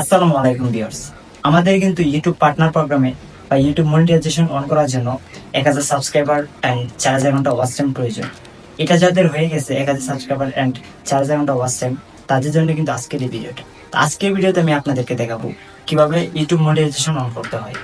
আসসালামু আলাইকুম ভিউয়ার্স। আমাদের কিন্তু ইউটিউব পার্টনার প্রোগ্রামে বা ইউটিউব মনিটাইজেশন অন করার জন্য এক হাজার সাবস্ক্রাইবার অ্যান্ড চার হাজার ঘণ্টা ওয়াচ টাইম প্রয়োজন। এটা যাদের হয়ে গেছে এক হাজার সাবস্ক্রাইবার অ্যান্ড চার হাজার ঘণ্টা ওয়াচ টাইম তাদের জন্য কিন্তু আজকের এই ভিডিওটা আজকের ভিডিওতে আমি আপনাদেরকে দেখাবো কীভাবে ইউটিউব মনিটাইজেশন অন করতে হয়।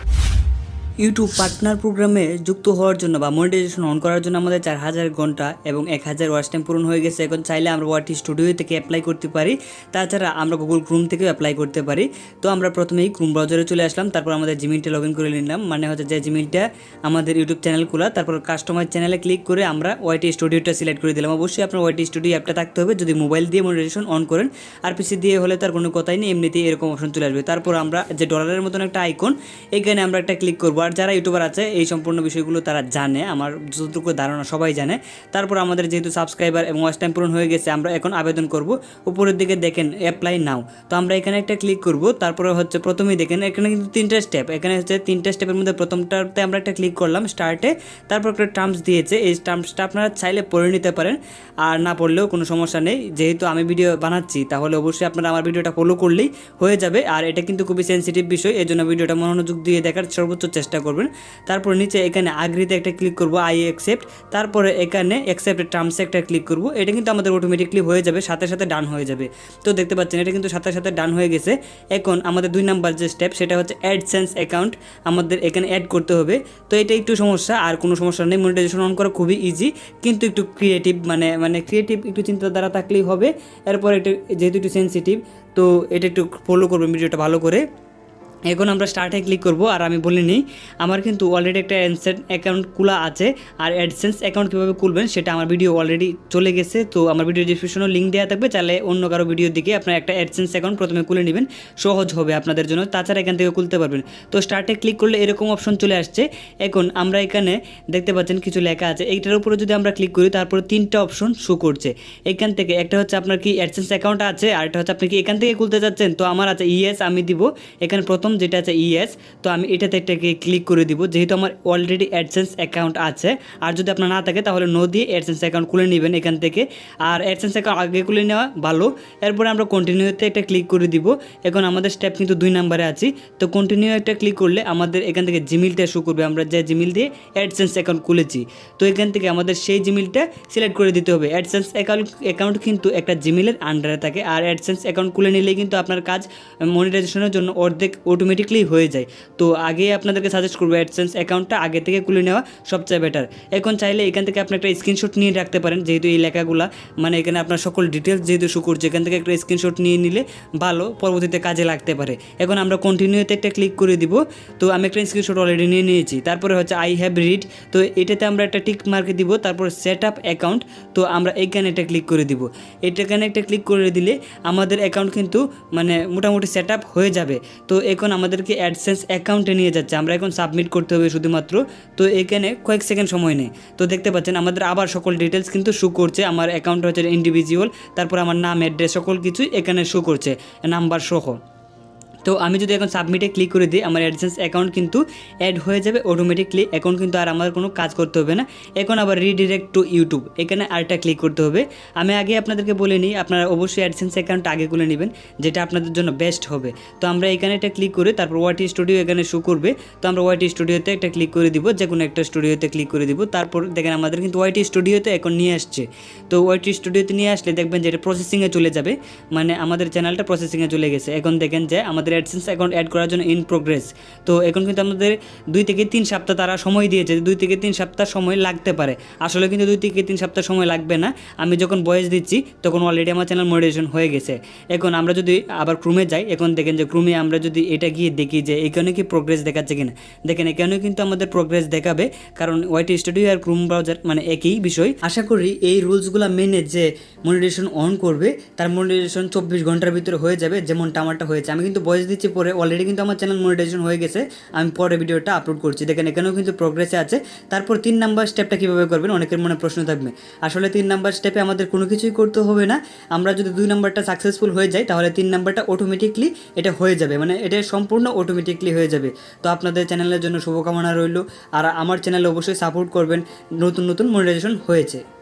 ইউটিউব পার্টনার প্রোগ্রামে যুক্ত হওয়ার জন্য বা মনিটাইজেশন অন করার জন্য আমাদের চার হাজার ঘণ্টা এবং এক হাজার ওয়াচ টাইম পূরণ হয়ে গেছে। এখন চাইলে আমরা ওয়াটি স্টুডিও থেকে অ্যাপ্লাই করতে পারি। তাছাড়া আমরা গুগল ক্রোম থেকেও অ্যাপ্লাই করতে পারি। তো আমরা প্রথমেই ক্রোম ব্রাউজারে চলে আসলাম, তারপর আমাদের জিমেলটা লগ ইন করে নিলাম। মানে হচ্ছে যে জিমেলটা আমাদের ইউটিউব চ্যানেল খোলা, তারপর কাস্টমার চ্যানেলে ক্লিক করে আমরা ওয়াইটি স্টুডিওটা সিলেক্ট করে দিলাম। অবশ্যই আপনার ওয়াইটি স্টুডিও অ্যাপটা থাকতে হবে। যদি মোবাইল দিয়ে মনিটাইজেশন অন করেন, আর পিসি দিয়ে হলে তার কোনো কথাই নেই, এমনিতেই এরকম অপশন চলে আসবে। তারপর আমরা যে ডলারের মতন একটা আইকন এখানে আমরা একটা ক্লিক করব। আর যারা ইউটিউবার আছে, এই সম্পূর্ণ বিষয়গুলো তারা জানে, আমার যতটুকু ধারণা সবাই জানে। তারপর আমাদের যেহেতু সাবস্ক্রাইবার এবং ওয়াচ টাইম পূরণ হয়ে গেছে, আমরা এখন আবেদন করব। উপরের দিকে দেখেন অ্যাপ্লাই নাও তো আমরা এখানে একটা ক্লিক করব, তারপরে হচ্ছে প্রথমেই দেখেন, এখানে কিন্তু তিনটা স্টেপ এখানে হচ্ছে তিনটা স্টেপের মধ্যে প্রথমটাতে আমরা একটা ক্লিক করলাম স্টার্টে তারপর একটা টার্মস দিয়েছে, এই টার্মসটা আপনারা চাইলে পড়ে নিতে পারেন। আর না পড়লেও কোনো সমস্যা নেই, যেহেতু আমি ভিডিও বানাচ্ছি, তাহলে অবশ্যই আপনারা আমার ভিডিওটা ফলো করলেই হয়ে যাবে। আর এটা কিন্তু খুবই সেন্সিটিভ বিষয় এই জন্য ভিডিওটা মনোযোগ দিয়ে দেখার সর্বোচ্চ চেষ্টা করবেন। তারপর নিচে এখানে আগ্রিতে একটা ক্লিক করব আই অ্যাকসেপ্ট তারপরে এখানে অ্যাকসেপ্ট টার্মসে একটা ক্লিক করব। এটা কিন্তু আমাদের অটোমেটিকলি হয়ে যাবে, সাথে সাথে ডান হয়ে যাবে। তো দেখতে পাচ্ছেন, এটা কিন্তু সাথে সাথে ডান হয়ে গেছে। এখন আমাদের দুই নাম্বার যে স্টেপ সেটা হচ্ছে অ্যাডসেন্স অ্যাকাউন্ট আমাদের এখানে অ্যাড করতে হবে। তো এটা একটু সমস্যা, আর কোনো সমস্যা নেই। মনিটাইজেশন অন করা খুবই ইজি কিন্তু একটু ক্রিয়েটিভ মানে মানে ক্রিয়েটিভ একটু চিন্তাধারা থাকলেই হবে। এরপর একটু, যেহেতু একটু সেন্সিটিভ তো এটা একটু ফলো করবেন ভিডিওটা ভালো করে। এখন আমরা স্টার্টে ক্লিক করব, আর আমি বলে নিই, আমার কিন্তু অলরেডি একটা অ্যাডসেন্স অ্যাকাউন্ট খোলা আছে, আর অ্যাডসেন্স অ্যাকাউন্ট কীভাবে খুলবেন সেটা আমার ভিডিও অলরেডি চলে গেছে, তো আমার ভিডিও ডিসক্রিপশনেও লিঙ্ক দেওয়া থাকবে, চাইলে অন্য কারও ভিডিও দিকে আপনার একটা অ্যাডসেন্স অ্যাকাউন্ট প্রথমে খুলে নেবেন, সহজ হবে আপনাদের জন্য, তাছাড়া এখান থেকে খুলতে পারবেন। তো স্টার্টে ক্লিক করলে এরকম অপশন চলে আসছে, এখন আমরা এখানে দেখতে পাচ্ছেন কিছু লেখা আছে, এইটার উপরে যদি আমরা ক্লিক করি, তারপরে তিনটা অপশন শো করছে। এখান থেকে একটা হচ্ছে আপনার কি অ্যাডসেন্স অ্যাকাউন্ট আছে, আর একটা হচ্ছে আপনি কি এখান থেকে খুলতে চাচ্ছেন তো আমার আছে ইয়েস আমি দিব, এখানে প্রথম যেটা আছে ইএস, তো আমি এটাতে একটাকে ক্লিক করে দিব। যেহেতু আমার অলরেডি অ্যাডসেন্স অ্যাকাউন্ট আছে, আর যদি আপনার না থাকে তাহলে নো দিয়ে অ্যাডসেন্স অ্যাকাউন্ট খুলে নেবেন এখান থেকে। আর অ্যাডসেন্স অ্যাকাউন্ট আগে খুলে নেওয়া ভালো, এরপরে আমরা কন্টিনিউতে একটা ক্লিক করে দিব। এখন আমাদের স্টেপ কিন্তু দুই নাম্বারে আছি, তো কন্টিনিউ একটা ক্লিক করলে আমাদের এখান থেকে জিমেলটা শো করবে। আমরা যে জিমেল দিয়ে অ্যাডসেন্স অ্যাকাউন্ট খুলেছি, তো এখান থেকে আমাদের সেই জিমেলটা সিলেক্ট করে দিতে হবে। অ্যাডসেন্স অ্যাকাউন্ট অ্যাকাউন্ট কিন্তু একটা জিমেলের আন্ডারে থাকে, আর অ্যাডসেন্স অ্যাকাউন্ট খুলে নিলেই কিন্তু আপনার কাজ মনিটাইজেশনের জন্য অর্ধেক অটোমেটিকলি হয়ে যায়। তো আগে আপনাদেরকে সাজেস্ট করব অ্যাডসেন্স অ্যাকাউন্টটা আগে থেকে খুলে নেওয়া সবচেয়ে বেটার এখন চাইলে এখান থেকে আপনি একটা স্ক্রিনশট নিয়ে রাখতে পারেন, যেহেতু এই লেখাগুলা মানে এখানে আপনার সকল ডিটেলস যেহেতু শো করছে এখান থেকে একটা স্ক্রিনশট নিয়ে নিলে ভালো, পরবর্তীতে কাজে লাগতে পারে। এখন আমরা কন্টিনিউতে একটা ক্লিক করে দিব। তো আমি একটা স্ক্রিনশট অলরেডি নিয়ে নিয়েছি। তারপরে হচ্ছে আই হ্যাভ রিড তো এটাতে আমরা একটা টিক মার্কে দিব, তারপর সেট আপ অ্যাকাউন্ট তো আমরা এইখানে একটা ক্লিক করে দিব। এটাখানে একটা ক্লিক করে দিলে আমাদের অ্যাকাউন্ট কিন্তু মানে মোটামুটি সেট আপ হয়ে যাবে। তো এখন আমাদেরকে অ্যাডসেন্স অ্যাকাউন্টে নিয়ে যাচ্ছে। আমরা এখন সাবমিট করতে হবে শুধুমাত্র। তো এখানে কয়েক সেকেন্ড সময় নেই। তো দেখতে পাচ্ছেন, আমাদের আবার সকল ডিটেলস কিন্তু শু করছে। আমার অ্যাকাউন্ট হচ্ছে ইন্ডিভিজুয়াল তারপর আমার নাম অ্যাড্রেস সকল কিছুই এখানে শো করছে। নাম্বার সহ। তো আমি যদি এখন সাবমিটে ক্লিক করে দিই, আমার অ্যাডসেন্স অ্যাকাউন্ট কিন্তু অ্যাড হয়ে যাবে অটোমেটিকলি অ্যাকাউন্ট কিন্তু আর আমার কোনো কাজ করতে হবে না। এখন আবার রিডিরেক্ট টু ইউটিউব এখানে আরেকটা ক্লিক করতে হবে। আমি আগে আপনাদেরকে বলে নিই, আপনারা অবশ্যই অ্যাডসেন্স অ্যাকাউন্ট আগে খুলে নেবেন, যেটা আপনাদের জন্য বেস্ট হবে। তো আমরা এখানে একটা ক্লিক করে, তারপর ওয়াইটি স্টুডিও এখানে শো করবে। তো আমরা ওয়াইটি স্টুডিওতে একটা ক্লিক করে দিব, যে কোনো একটা স্টুডিওতে ক্লিক করে দিব। তারপর দেখেন আমাদের কিন্তু ওয়াইটি স্টুডিওতে এখন নিয়ে আসছে। তো ওয়াইটি স্টুডিওতে নিয়ে আসলে দেখবেন যে এটা প্রসেসিংয়ে চলে যাবে। মানে আমাদের চ্যানেলটা প্রসেসিংয়ে চলে গেছে। এখন দেখেন যে আমাদের অ্যাডসেন্স অ্যাকাউন্ট অ্যাড করার জন্য ইন প্রোগ্রেস তো এখন কিন্তু আমাদের দুই থেকে তিন সপ্তাহ তারা সময় দিয়েছে, দুই থেকে তিন সপ্তাহ সময় লাগতে পারে। আসলে কিন্তু দুই থেকে তিন সপ্তাহ সময় লাগবে না। আমি যখন বয়স দিচ্ছি, তখন অলরেডি আমার চ্যানেল মনিটাইজেশন হয়ে গেছে। এখন আমরা যদি আবার ক্রুমে যাই, এখন দেখেন যে ক্রুমে আমরা যদি এটা গিয়ে দেখি যে এখানে কি প্রোগ্রেস দেখাচ্ছে কিনা। দেখেন এখানেও কিন্তু আমাদের প্রোগ্রেস দেখাবে, কারণ ওয়াইটি স্টুডিও আর ক্রুম ব্রাউজার মানে একই বিষয়। আশা করি এই রুলসগুলো মেনে যে মনিটাইজেশন অন করবে, তার মনিটাইজেশন চব্বিশ ঘণ্টার ভিতরে হয়ে যাবে, যেমনটা আমারটা হয়েছে। আমি কিন্তু বয়স দিচ্ছি পরে অলরেডি কিন্তু আমার চ্যানেল মনিটাইজেশন হয়ে গেছে। আমি পরে ভিডিওটা আপলোড করছি। দেখেন, এখানেও কিন্তু প্রোগ্রেসে আছে। তারপর তিন নাম্বার স্টেপটা কীভাবে করবেন? অনেকের মনে প্রশ্ন থাকবে, আসলে তিন নাম্বার স্টেপে আমাদের কোনো কিছুই করতে হবে না। আমরা যদি দুই নাম্বারটা সাকসেসফুল হয়ে যায় তাহলে তিন নাম্বারটা অটোমেটিকলি এটা হয়ে যাবে। মানে এটা সম্পূর্ণ অটোমেটিকলি হয়ে যাবে। তো আপনাদের চ্যানেলের জন্য শুভকামনা রইল। আর আমার চ্যানেলে অবশ্যই সাপোর্ট করবেন। নতুন নতুন মনিটাইজেশন হয়েছে।